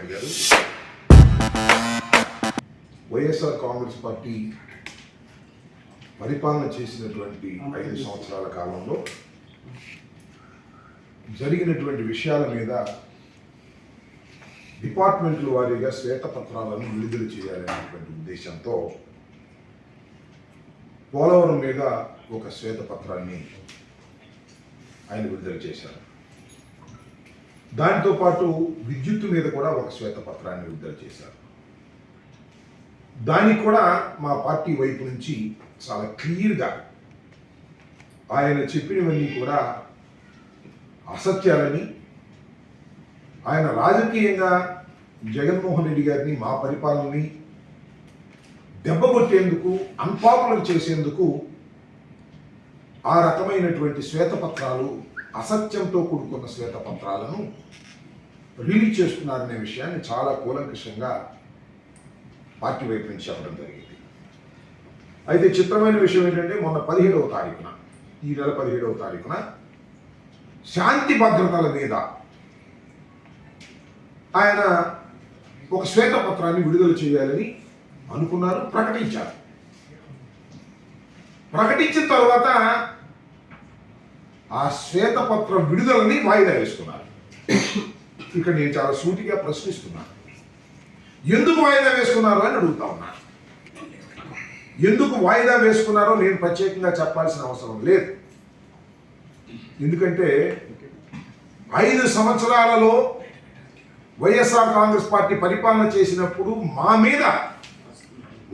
నాయుడు గారు. వైఎస్ఆర్ కాంగ్రెస్ పార్టీ పరిపాలన చేసినటువంటి ఐదు సంవత్సరాల కాలంలో జరిగినటువంటి విషయాల మీద డిపార్ట్మెంట్ల వారీగా శ్వేతపత్రాలను విడుదల చేయాలనేటువంటి ఉద్దేశంతో పోలవరం మీద ఒక శ్వేతపత్రాన్ని ఆయన విడుదల చేశారు. దాంతోపాటు విద్యుత్తు మీద కూడా ఒక శ్వేతపత్రాన్ని విడుదల చేశారు. దానికి కూడా మా పార్టీ వైపు నుంచి చాలా క్లియర్గా ఆయన చెప్పినవన్నీ కూడా అసత్యాలని ఆయన రాజకీయంగా జగన్మోహన్ రెడ్డి గారిని మా పరిపాలనని దెబ్బగొట్టేందుకు అన్పాపులర్ చేసేందుకు ఆ రకమైనటువంటి శ్వేతపత్రాలు అసత్యంతో కూడుకున్న శ్వేతపత్రాలను రిలీజ్ చేస్తున్నారనే విషయాన్ని చాలా కూలంకషంగా పార్టీ వైపు నుంచి చెప్పడం జరిగింది. అయితే చిత్రమైన విషయం ఏంటంటే మొన్న పదిహేడవ తారీఖున ఈ నెల పదిహేడవ తారీఖున శాంతి భద్రతల మీద ఆయన ఒక శ్వేతపత్రాన్ని విడుదల చేయాలని అనుకున్నారు ప్రకటించారు. ప్రకటించిన తర్వాత ఆ శ్వేతపత్ర విడుదలని వాయిదా వేసుకున్నారు. ఇక్కడ నేను చాలా సూటిగా ప్రశ్నిస్తున్నాను ఎందుకు వాయిదా వేసుకున్నారు అని అడుగుతా ఉన్నాను ఎందుకు వాయిదా వేసుకున్నారో నేను ప్రత్యేకంగా చెప్పాల్సిన అవసరం లేదు. ఎందుకంటే ఐదు సంవత్సరాలలో వైఎస్ఆర్ కాంగ్రెస్ పార్టీ పరిపాలన చేసినప్పుడు మా మీద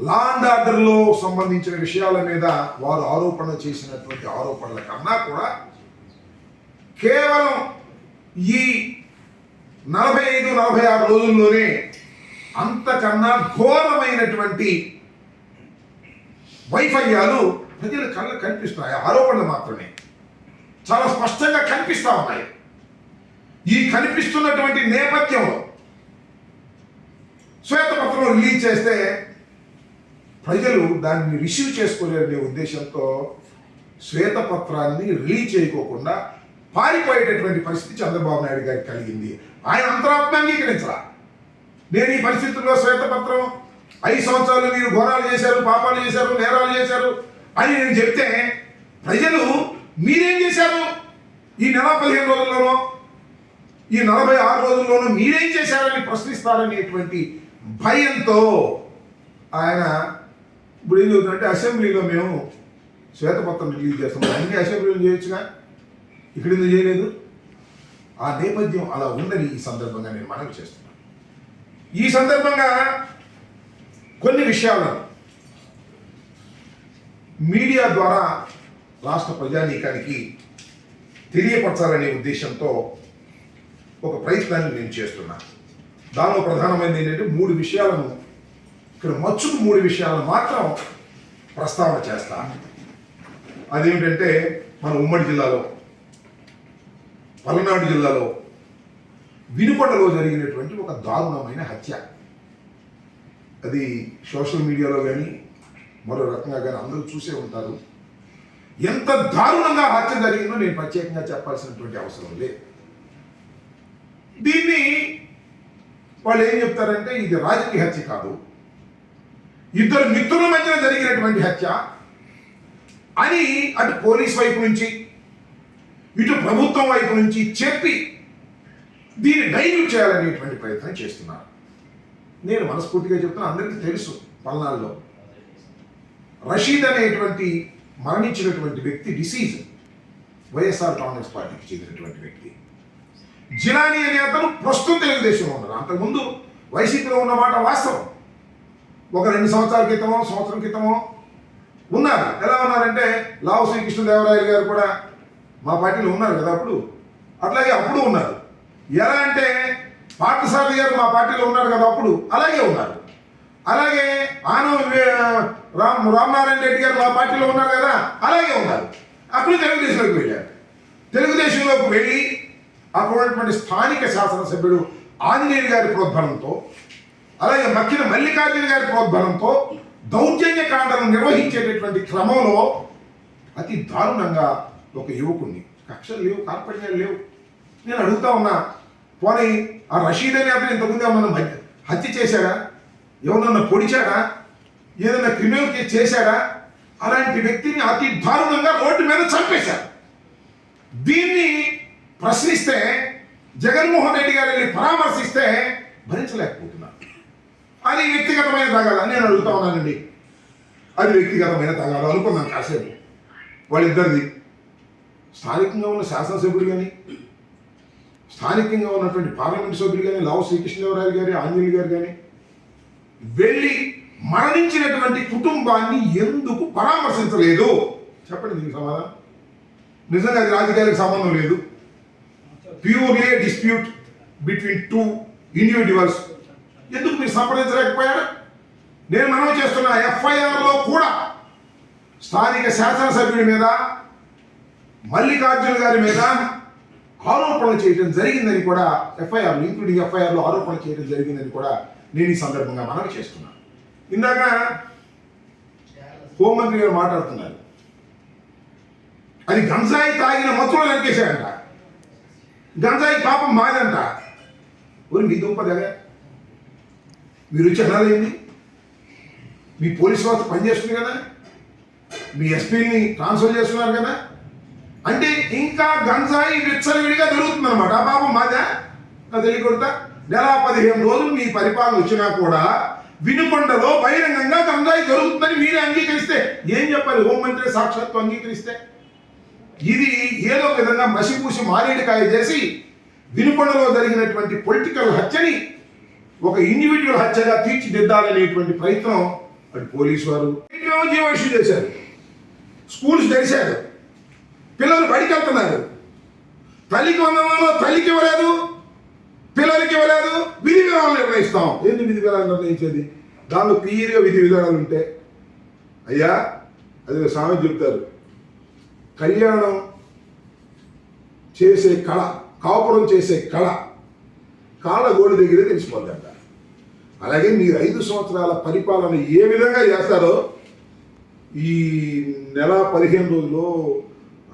లా అండ్ ఆర్డర్లో సంబంధించిన విషయాల మీద వారు ఆరోపణ చేసినటువంటి ఆరోపణల కన్నా కూడా కేవలం ఈ నలభై ఐదు నలభై ఆరు రోజుల్లోనే అంతకన్నా ఘోరమైనటువంటి వైఫల్యాలు ప్రజల కళ్ళకు కనిపిస్తున్నాయి ఆరోపణలు మాత్రమే. చాలా స్పష్టంగా కనిపిస్తూ ఉన్నాయి. ఈ కనిపిస్తున్నటువంటి నేపథ్యంలో శ్వేతపత్రం రిలీజ్ చేస్తే ప్రజలు దాన్ని రిసీవ్ చేసుకోలేనే ఉద్దేశంతో శ్వేతపత్రాన్ని రిలీజ్ చేయకోకుండా పారిపోయేటటువంటి పరిస్థితి చంద్రబాబు నాయుడు గారికి కలిగింది. ఆయన అంతరాత్మ అంగీకరించరా నేను ఈ పరిస్థితుల్లో శ్వేతపత్రం ఐదు సంవత్సరాలు మీరు ఘోరాలు చేశారు పాపాలు చేశారు నేరాలు చేశారు అని నేను చెప్తే ప్రజలు మీరేం చేశారు? ఈ నెల పదిహేను రోజుల్లోనో ఈ నలభై ఆరు రోజుల్లోనూ మీరేం చేశారని ప్రశ్నిస్తారనేటువంటి భయంతో ఆయన ఇప్పుడు ఏం చెబుతుందంటే అసెంబ్లీలో మేము శ్వేతపత్రం రిలీజ్ చేస్తాం. అన్ని అసెంబ్లీలో చేయొచ్చుగా. ఇక్కడ ఎందుకు చేయలేదు? ఆ నేపథ్యం అలా ఉందని ఈ సందర్భంగా నేను మనవి చేస్తున్నాను. ఈ సందర్భంగా కొన్ని విషయాలను మీడియా ద్వారా రాష్ట్ర ప్రజానీకానికి తెలియపరచాలనే ఉద్దేశంతో ఒక ప్రయత్నాన్ని నేను చేస్తున్నా. దానిలో ప్రధానమైనది ఏంటంటే మూడు విషయాలను ఇక్కడ మచ్చుకు మూడు విషయాలను మాత్రం ప్రస్తావన చేస్తా. అదేమిటంటే మన ఉమ్మడి జిల్లాలో పల్నాడు జిల్లాలో వినుకొండలో జరిగినటువంటి ఒక దారుణమైన హత్య. అది సోషల్ మీడియాలో కానీ మరో రకంగా కానీ అందరూ చూసే ఉంటారు. ఎంత దారుణంగా హత్య జరిగిందో నేను ప్రత్యేకంగా చెప్పాల్సినటువంటి అవసరం లేదు. దీన్ని వాళ్ళు ఏం చెప్తారంటే ఇది రాజకీయ హత్య కాదు. ఇద్దరు మిత్రుల మధ్యన జరిగినటువంటి హత్య అని అటు పోలీస్ వైపు నుంచి ఇటు ప్రభుత్వం వైపు నుంచి చెప్పి దీన్ని డైల్యూట్ చేయాలనేటువంటి ప్రయత్నం చేస్తున్నారు. నేను మనస్ఫూర్తిగా చెప్తున్నా అందరికీ తెలుసు పల్నాడులో. రషీద్ అనేటువంటి మరణించినటువంటి వ్యక్తి డిసీజ్ వైఎస్ఆర్ కాంగ్రెస్ పార్టీకి చెందినటువంటి వ్యక్తి. జిలానీ అనే అతను ప్రస్తుతం తెలుగుదేశంలో ఉన్నారు అంతకుముందు వైసీపీలో ఉన్నమాట వాస్తవం. ఒక రెండు సంవత్సరాల క్రితమో సంవత్సరం క్రితమో ఉన్నారు. ఎలా ఉన్నారంటే లావు శ్రీకృష్ణదేవరాయలు గారు కూడా మా పార్టీలో ఉన్నారు కదా అప్పుడు? అట్లాగే అప్పుడు ఉన్నారు. ఎలా అంటే పార్థసారథి గారు మా పార్టీలో ఉన్నారు కదా అప్పుడు? అలాగే ఉన్నారు. అలాగే ఆనం రామ్ రామనారాయణ రెడ్డి గారు మా పార్టీలో ఉన్నారు కదా? అలాగే ఉన్నారు. అప్పుడు తెలుగుదేశంలోకి వెళ్ళారు. తెలుగుదేశంలోకి వెళ్ళి అక్కడ ఉన్నటువంటి స్థానిక శాసనసభ్యుడు ఆంజనేయులు గారి ప్రోద్బలంతో అలాగే మక్కిన మల్లికార్జున గారి ప్రోద్బలంతో దౌర్జన్య కాండను నిర్వహించేటటువంటి క్రమంలో అతి దారుణంగా ఒక యువకుణ్ణి. కక్షలు లేవు కార్పణ్యాలు లేవు. నేను అడుగుతా ఉన్నా పోనీ ఆ రషీద్ అనే అతను ఇంతకుముందు ఏమన్నా హత్య చేశాడా? ఎవరన్నా పొడిచాడా? ఏదైనా క్రిమినల్ కేసు చేశాడా? అలాంటి వ్యక్తిని అతి దారుణంగా రోడ్డు మీద చంపేశారు. దీన్ని ప్రశ్నిస్తే జగన్మోహన్ రెడ్డి గారు వెళ్ళి పరామర్శిస్తే భరించలేకపోతున్నారు అది వ్యక్తిగతమైన తగాదా నేను అడుగుతా ఉన్నానండి. అది వ్యక్తిగతమైన తగాదా అనుకున్నాను కాసేపు. వాళ్ళిద్దరిది స్థానికంగా ఉన్న శాసనసభ్యుడు కానీ స్థానికంగా ఉన్నటువంటి పార్లమెంట్ సభ్యులు కానీ లావు శ్రీకృష్ణదేవరాయలు గారి ఆంజనేయులు గారు కానీ వెళ్ళి మరణించినటువంటి కుటుంబాన్ని ఎందుకు పరామర్శించలేదు? చెప్పండి దీనికి సమాధానం. నిజంగా అది రాజకీయాలకు సంబంధం లేదు. Purely dispute between two individuals ఎందుకు మీరు సంప్రదించలేకపోయారు? నేను మనవి చేస్తున్న ఎఫ్ఐఆర్లో కూడా స్థానిక శాసనసభ్యుడి మీద మల్లికార్జున గారి మీద ఆరోపణలు చేయడం జరిగిందని కూడా ఎఫ్ఐఆర్ ఇంక్లూడింగ్ ఎఫ్ఐఆర్లో ఆరోపణ చేయడం జరిగిందని కూడా నేను ఈ సందర్భంగా మనవి చేస్తున్నాను. ఇందాక హోంమంత్రి గారు మాట్లాడుతున్నారు. అది గంజాయి తాగిన మత్తులో నరికేశాడంట. గంజాయి పాపం మాదంట. ఒరి మీ దుంపదగా మీరు వచ్చి అనాలేంది మీ పోలీస్ వ్యవస్థ పనిచేస్తుంది కదా? మీ ఎస్పీని ట్రాన్స్ఫర్ చేస్తున్నారు కదా? అంటే ఇంకా గంజాయి విచ్చలవిడిగా దొరుకుతుంది అనమాట ఆ పాపం మాదా నా తెలియకూడదా నెల పదిహేను రోజులు మీ పరిపాలన వచ్చినా కూడా వినుకొండలో బహిరంగంగా గంజాయి దొరుకుతుందని మీరే అంగీకరిస్తే ఏం చెప్పాలి? హోంమంత్రి సాక్షాత్తు అంగీకరిస్తే? ఇది ఏదో విధంగా మసిపూసి మారేడుకాయ చేసి వినుకొండలో జరిగినటువంటి పొలిటికల్ హత్యని ఒక ఇండివిజువల్ హత్యగా తీర్చిదిద్దాలనేటువంటి ప్రయత్నం అటు పోలీసు వారు. ఇష్యూ చేశారు. స్కూల్స్ తెరిచారు. పిల్లలు బడికి వెళ్తున్నారు. తల్లికి వందనంలో తల్లికి ఇవ్వలేదు. పిల్లలకి ఇవ్వలేదు. విధి విధానాలు నిర్ణయిస్తాం. ఏంది విధి విధానాలు నిర్ణయించేది? దానిలో క్లియర్గా విధి విధానాలు ఉంటే. అయ్యా అది స్వామి చెప్తారు. కళ్యాణం చేసే కళ కాపురం చేసే కళ కాళ్ళ గోడి దగ్గరే తెలిసిపోద్దంట. అలాగే మీరు ఐదు సంవత్సరాల పరిపాలన ఏ విధంగా చేస్తారో ఈ నెల పదిహేను రోజుల్లో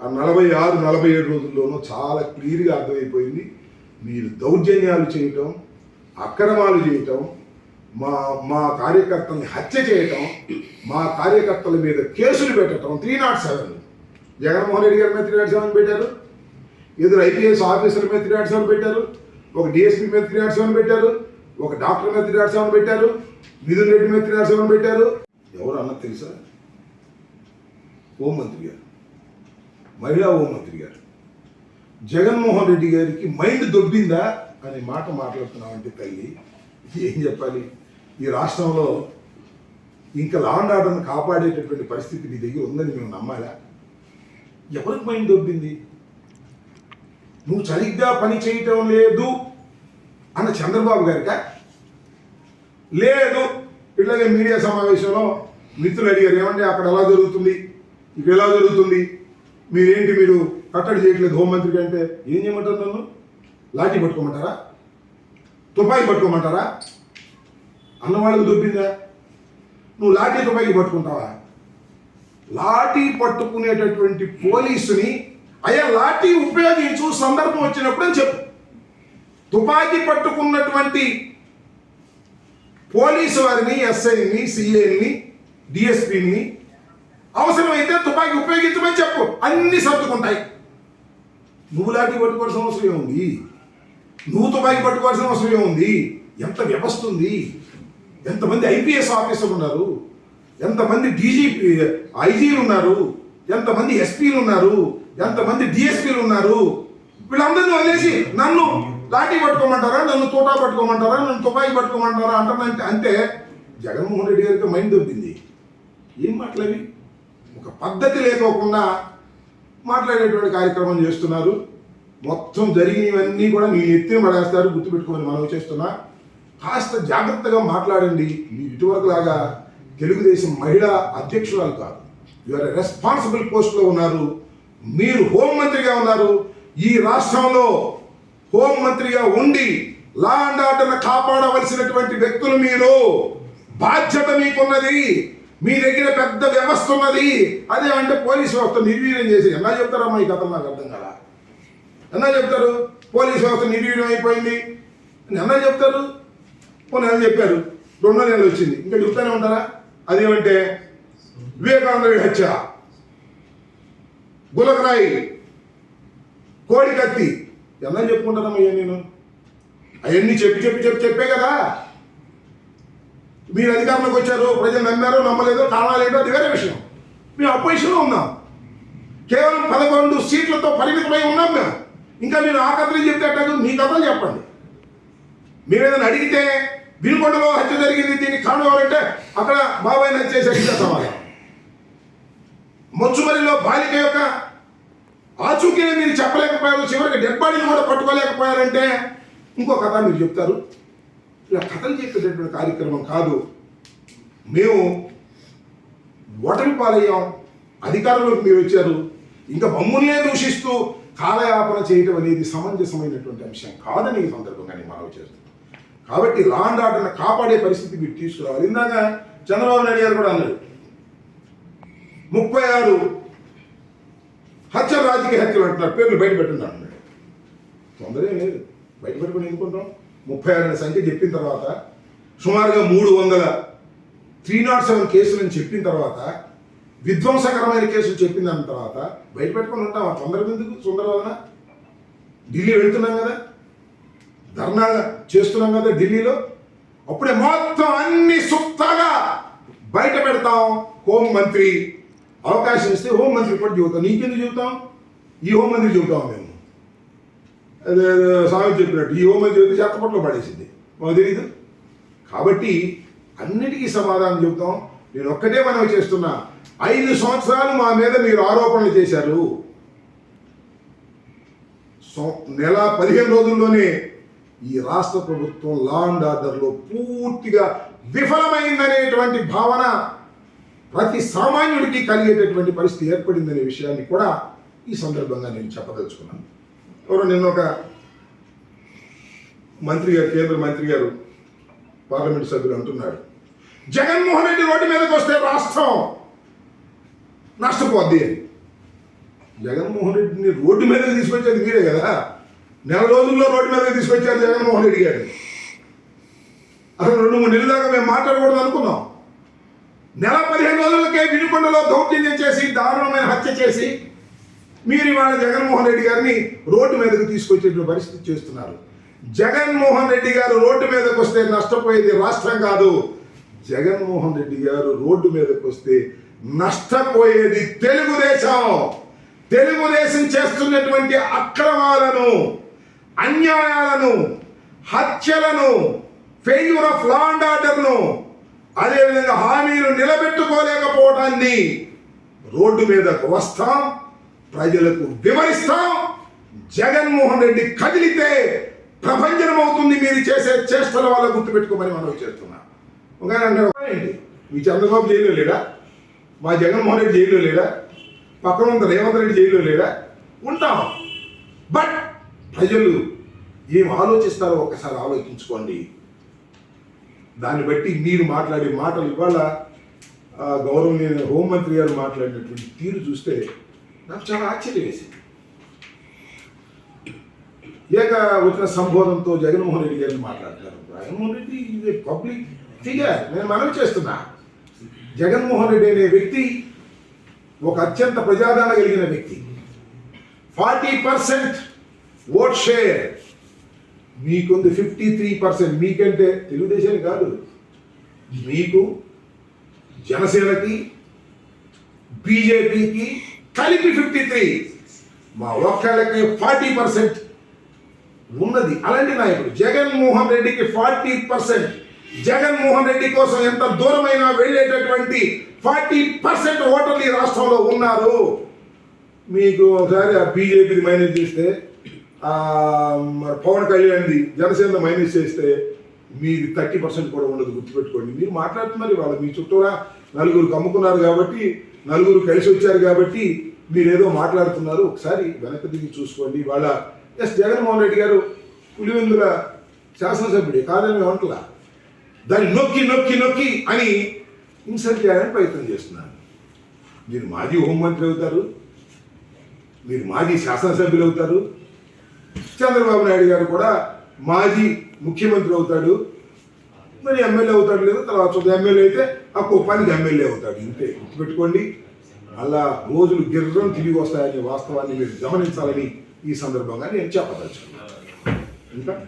ఆ నలభై ఆరు నలభై ఏడు రోజుల్లోనూ చాలా క్లియర్గా అర్థమైపోయింది. మీరు దౌర్జన్యాలు చేయటం అక్రమాలు చేయటం మా మా కార్యకర్తల్ని హత్య చేయటం మా కార్యకర్తల మీద కేసులు పెట్టడం three not seven Jaganmohan Reddy గారి మీద త్రీ నాట్ సెవెన్ పెట్టారు. ఇద్దరు ఐపీఎస్ ఆఫీసర్ మీద త్రీ నాట్ సెవెన్ పెట్టారు. ఒక డిఎస్పీ మీద త్రీ నాట్ సెవెన్ పెట్టారు. ఒక డాక్టర్ మీద త్రీ నాట్ సెవెన్ పెట్టారు. మిథున్ రెడ్డి మీద త్రీ నాట్ సెవెన్ పెట్టారు. ఎవరు అన్నది తెలుసా? హోంమంత్రి గారు. మహిళా హోంమంత్రి గారు. జగన్మోహన్ రెడ్డి గారికి మైండ్ దొబ్బిందా అనే మాట మాట్లాడుతున్నామంటే తల్లి ఏం చెప్పాలి? ఈ రాష్ట్రంలో ఇంకా లాండ్ ఆర్డర్ని కాపాడేటటువంటి పరిస్థితి మీ దగ్గర ఉందని మేము నమ్మాలా? ఎవరికి మైండ్ దొబ్బింది? నువ్వు సరిగ్గా పని చేయటం లేదు అన్న చంద్రబాబు గారిక? లేదు. ఇట్లాగే మీడియా సమావేశంలో మిత్రులు అడిగారు ఏమంటే అక్కడ ఎలా జరుగుతుంది? ఇక్కడ ఎలా జరుగుతుంది? మీరేంటి మీరు కట్టడి చేయట్లేదు హోంమంత్రికి అంటే ఏం చేయమంటారు నన్ను? లాఠీ పట్టుకోమంటారా? తుపాయి పట్టుకోమంటారా? అన్నవాళ్ళకి దొబ్బిందా? నువ్వు లాఠీ తుపాకీ పట్టుకుంటావా? లాఠీ పట్టుకునేటటువంటి పోలీసుని అయ్యా లాఠీ ఉపయోగించు సందర్భం వచ్చినప్పుడు అని చెప్పు. తుపాకీ పట్టుకున్నటువంటి పోలీసు వారిని ఎస్ఐని సిఐని డిఎస్పిని అవసరమైతే తుపాకీ ఉపయోగించమని చెప్పు. అన్ని సర్దుకుంటాయి. నువ్వు లాఠీ పట్టుకోవాల్సిన అవసరం ఏముంది? నువ్వు తుపాకీ పట్టుకోవాల్సిన అవసరం ఏముంది? ఎంత వ్యవస్థ ఉంది? ఎంతమంది ఐపీఎస్ ఆఫీసర్లు ఉన్నారు? ఎంతమంది డీజీపీ ఐజీలు ఉన్నారు? ఎంతమంది ఎస్పీలు ఉన్నారు? ఎంతమంది డిఎస్పీలు ఉన్నారు? వీళ్ళందరినీ వదిలేసి నన్ను లాఠీ పట్టుకోమంటారా? నన్ను తోటా పట్టుకోమంటారా? నన్ను తుపాయి పట్టుకోమంటారా? అంటారంటే అంటే జగన్మోహన్ రెడ్డి గారికి మైండ్ దొబ్బింది. ఏం మాట్లాడి ఒక పద్ధతి లేకోకుండా మాట్లాడేటువంటి కార్యక్రమం చేస్తున్నారు. మొత్తం జరిగినవన్నీ కూడా మీ ఎత్తిన పడేస్తారు గుర్తుపెట్టుకోమని మనం చేస్తున్నా. కాస్త జాగ్రత్తగా మాట్లాడండి. మీ ఇటువరకు లాగా తెలుగుదేశం మహిళా అధ్యక్షురాలు కాదు. యువర్ రెస్పాన్సిబుల్ పోస్ట్లో ఉన్నారు. మీరు హోంమంత్రిగా ఉన్నారు. ఈ రాష్ట్రంలో హోంమంత్రిగా ఉండి లా అండ్ ఆర్డర్ కాపాడవలసినటువంటి వ్యక్తులు మీరు. బాధ్యత మీకున్నది. మీ దగ్గర పెద్ద వ్యవస్థ ఉన్నది. అదే అంటే పోలీస్ వ్యవస్థ నిర్వీర్యం చేసి ఎలా చెప్తారమ్మా ఈ కథ నాకు అర్థం కదా ఎలా చెప్తారు? పోలీస్ వ్యవస్థ నిర్వీర్యం అయిపోయింది. అని అన్నా చెప్తారు? ఓ నెల చెప్పారు? రెండో నెలలు వచ్చింది. ఇంకా చెప్తానే ఉంటారా? అదేమంటే వివేకానంద హత్య. గులకరాయి కోడి కత్తి ఎలా చెప్పుకుంటానమ్మయ్యా నేను? అవన్నీ చెప్పి చెప్పి చెప్పి చెప్పే కదా. మీరు అధికారంలోకి వచ్చారు ప్రజలు నమ్మారో నమ్మలేదో కావాలేదో అది వేరే విషయం. మేము అపోజిషన్లో ఉన్నాం. కేవలం పదకొండు సీట్లతో పరిమితమై ఉన్నాం మేము. ఇంకా మీరు ఆ కథలు చెప్తే చెప్తేటట్టు మీ కథలు చెప్పండి. మీరు ఏదైనా అడిగితే వినుకొండలో హత్య జరిగింది దీనికి కారణం ఎవరంటే అక్కడ బాబాయ్ హత్య చేసి అడిగితే సమాధానం మొచ్చుమరిలో బాలిక యొక్క ఆచూకీని మీరు చెప్పలేకపోయారు చివరికి డెడ్ బాడీని కూడా పట్టుకోలేకపోయారంటే ఇంకో కథ మీరు చెప్తారు. ఇలా కథలు చెప్పేటటువంటి కార్యక్రమం కాదు. మేము ఓటమి పాలయ్యాం అధికారంలోకి మీరు వచ్చారు. ఇంకా మమ్మల్నే దూషిస్తూ కాలయాపన చేయటం అనేది సమంజసమైనటువంటి అంశం కాదని ఈ సందర్భంగా నేను మనవి చేస్తున్నాను. కాబట్టి లా అండ్ ఆర్డర్ని కాపాడే పరిస్థితి మీరు తీసుకురావాలి. ఇందాక చంద్రబాబు నాయుడు గారు కూడా అన్నారు. ముప్పై ఆరు హత్య రాజకీయ హత్యలు అంటున్నారు. పేర్లు బయట పెట్టండి అంటున్నాడు లేదు. బయట పెట్టుకుని ఎందుకుంటాం ముప్పై ఆరు అనే సంఖ్య చెప్పిన తర్వాత సుమారుగా మూడు వందల త్రీ నాట్ సెవెన్ కేసులను చెప్పిన తర్వాత విధ్వంసకరమైన కేసులు చెప్పిన దాని తర్వాత బయట పెట్టుకొని ఉంటాం ఆ తొందర ఎందుకు సుందర వలన ఢిల్లీ వెళ్తున్నాం కదా. ధర్నా చేస్తున్నాం కదా ఢిల్లీలో. అప్పుడే మొత్తం అన్ని సుత్తగా బయట పెడతాం హోం మంత్రి. అవకాశం ఇస్తే హోం మంత్రి కూడా చెబుతాం. నీకెందుకు చెబుతాం? ఈ హోం మంత్రి చెబుతాం మేము. స్వామి చెప్పినట్టు ఈ హోం జ్యోతి చెబితే చెత్తపట్లో పడేసింది. మాకు తెలియదు కాబట్టి అన్నిటికీ సమాధానం చెబుతాం. నేను ఒక్కటే మనం చేస్తున్నా. ఐదు సంవత్సరాలు మా మీద మీరు ఆరోపణలు చేశారు. నెల పదిహేను రోజుల్లోనే ఈ రాష్ట్ర ప్రభుత్వం లా అండ్ ఆర్డర్లో పూర్తిగా విఫలమైందనేటువంటి భావన ప్రతి సామాన్యుడికి కలిగేటటువంటి పరిస్థితి ఏర్పడిందనే విషయాన్ని కూడా ఈ సందర్భంగా నేను చెప్పదలుచుకున్నాను. ఎవరో? నిన్న ఒక మంత్రి గారు కేంద్ర మంత్రి గారు పార్లమెంట్ సభ్యులు అంటున్నాడు జగన్మోహన్ రెడ్డి రోడ్డు మీదకి వస్తే రాష్ట్రం నష్టపోద్ది అని. జగన్మోహన్ రెడ్డిని రోడ్డు మీదకి తీసుకొచ్చేది మీరే కదా? నెల రోజుల్లో రోడ్డు మీదకి తీసుకొచ్చారు జగన్మోహన్ రెడ్డి గారు. అసలు రెండు మూడు నెలల దాకా మేము మాట్లాడకూడదు అనుకున్నాం. నెల పదిహేను రోజులకే వినుకొండలో దౌర్జన్యం చేసి దారుణమైన హత్య చేసి మీరు ఇవాళ జగన్మోహన్ రెడ్డి గారిని రోడ్డు మీదకి తీసుకొచ్చేటువంటి పరిస్థితి చేస్తున్నారు. జగన్మోహన్ రెడ్డి గారు రోడ్డు మీదకు వస్తే నష్టపోయేది రాష్ట్రం కాదు. జగన్మోహన్ రెడ్డి గారు రోడ్డు మీదకు వస్తే నష్టపోయేది తెలుగుదేశం. తెలుగుదేశం చేస్తున్నటువంటి అక్రమాలను అన్యాయాలను హత్యలను ఫెయిల్యూర్ ఆఫ్ లా అండ్ ఆర్డర్ను అదేవిధంగా హామీలు నిలబెట్టుకోలేకపోవడాన్ని రోడ్డు మీదకు వస్తాం. ప్రజలకు వివరిస్తాం. జగన్మోహన్ రెడ్డి కదిలితే ప్రభంజనం అవుతుంది మీరు చేసే చేష్టల వల్ల గుర్తుపెట్టుకోమని మనం చేస్తున్నాం. ఒక ఆయన మీ చంద్రబాబు జైల్లో లేడా? మా జగన్మోహన్ రెడ్డి జైల్లో లేడా? పక్కన ఉన్న రేవంత్ రెడ్డి జైల్లో లేడా? ఉంటాం. బట్ ప్రజలు ఏం ఆలోచిస్తారో ఒకసారి ఆలోచించుకోండి. దాన్ని బట్టి మీరు మాట్లాడే మాటలు ఇవాళ గౌరవనీయ హోంమంత్రి గారు మాట్లాడినటువంటి తీరు చూస్తే నాకు చాలా ఆశ్చర్యం వేసింది ఏక వచ్చిన సంబోధంతో జగన్మోహన్ రెడ్డి గారిని మాట్లాడతారు. జగన్మోహన్ రెడ్డి ఇది పబ్లిక్ ఫిగర్. నేను మనవి చేస్తున్నా. జగన్మోహన్ రెడ్డి అనే వ్యక్తి ఒక అత్యంత ప్రజాదరణ కలిగిన వ్యక్తి. Forty percent vote share. మీకుంది fifty three percent. మీకంటే తెలుగుదేశం కాదు. మీకు జనసేనకి బీజేపీకి కలిపి ఫిఫ్టీ త్రీ మా ఒక్కళ్ళకి ఫార్టీ పర్సెంట్ ఉన్నది. అలాంటి నాయకుడు. జగన్మోహన్ రెడ్డికి ఫార్టీ పర్సెంట్ జగన్మోహన్ రెడ్డి కోసం ఎంత దూరమైనా వెళ్ళేటటువంటి ఫార్టీ పర్సెంట్ ఓటర్లు ఈ రాష్ట్రంలో ఉన్నారు. మీకు ఒకసారి ఆ బీజేపీని మైనస్ చేస్తే మరి పవన్ కళ్యాణ్ది జనసేన మైనస్ చేస్తే మీది థర్టీ పర్సెంట్ కూడా ఉండదు. గుర్తుపెట్టుకోండి. మీరు మాట్లాడుతున్నారు వాళ్ళు మీ చుట్టూరా నలుగురు కమ్ముకున్నారు కాబట్టి నలుగురు కలిసి వచ్చారు కాబట్టి మీరు ఏదో మాట్లాడుతున్నారు ఒకసారి వెనక్కి దిగి చూసుకోండి. వాళ్ళ ఎస్ జగన్మోహన్ రెడ్డి గారు పులివెందుల శాసనసభ్యుడే కాదని వంటల దాన్ని నొక్కి నొక్కి నొక్కి అని ఇన్సల్ట్ చేయాలని ప్రయత్నం చేస్తున్నారు మీరు మాజీ హోంమంత్రి అవుతారు మీరు మాజీ శాసనసభ్యులు అవుతారు చంద్రబాబు నాయుడు గారు కూడా మాజీ ముఖ్యమంత్రి అవుతాడు మరి ఎమ్మెల్యే అవుతాడు లేదు తర్వాత ఎమ్మెల్యే అయితే ఆ కోపానికి ఎమ్మెల్యే అవుతాడు. ఇంతే గుర్తుపెట్టుకోండి. అలా రోజులు గిర్రం తిరిగి వస్తాయనే వాస్తవాన్ని మీరు గమనించాలని ఈ సందర్భంగా నేను చెప్పదలుచుకున్నాను. ఇంకా?